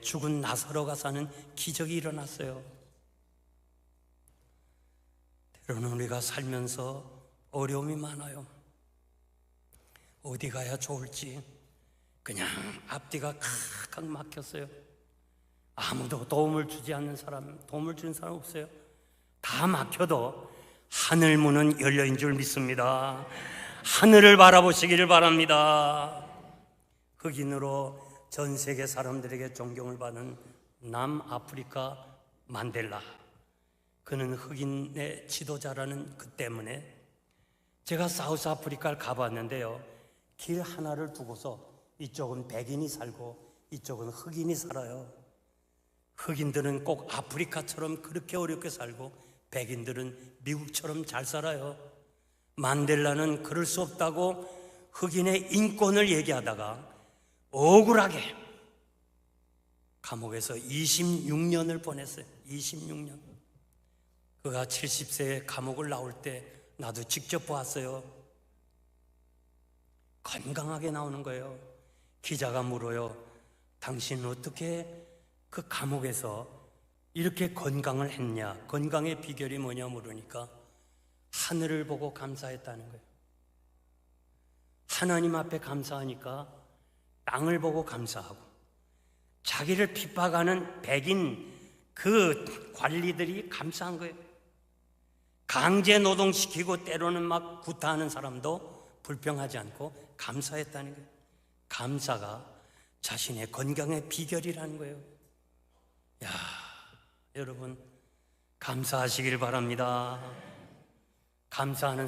죽은 나사로 가 사는 기적이 일어났어요. 때로는 우리가 살면서 어려움이 많아요. 어디 가야 좋을지 그냥 앞뒤가 칵칵 막혔어요. 아무도 도움을 주지 않는 사람, 도움을 주는 사람 없어요. 다 막혀도 하늘 문은 열려인 줄 믿습니다. 하늘을 바라보시기를 바랍니다. 흑인으로 전 세계 사람들에게 존경을 받는 남아프리카 만델라. 그는 흑인의 지도자라는 그 때문에 제가 사우스 아프리카를 가봤는데요. 길 하나를 두고서 이쪽은 백인이 살고 이쪽은 흑인이 살아요. 흑인들은 꼭 아프리카처럼 그렇게 어렵게 살고 백인들은 미국처럼 잘 살아요. 만델라는 그럴 수 없다고 흑인의 인권을 얘기하다가 억울하게 감옥에서 26년을 보냈어요. 26년. 그가 70세에 감옥을 나올 때 나도 직접 보았어요. 건강하게 나오는 거예요. 기자가 물어요. 당신 어떻게 그 감옥에서 이렇게 건강을 했냐? 건강의 비결이 뭐냐 물으니까 하늘을 보고 감사했다는 거예요. 하나님 앞에 감사하니까 땅을 보고 감사하고 자기를 핍박하는 백인 그 관리들이 감사한 거예요. 강제 노동시키고 때로는 막 구타하는 사람도 불평하지 않고 감사했다는 거예요. 감사가 자신의 건강의 비결이라는 거예요. 야, 여러분 감사하시길 바랍니다. 감사하는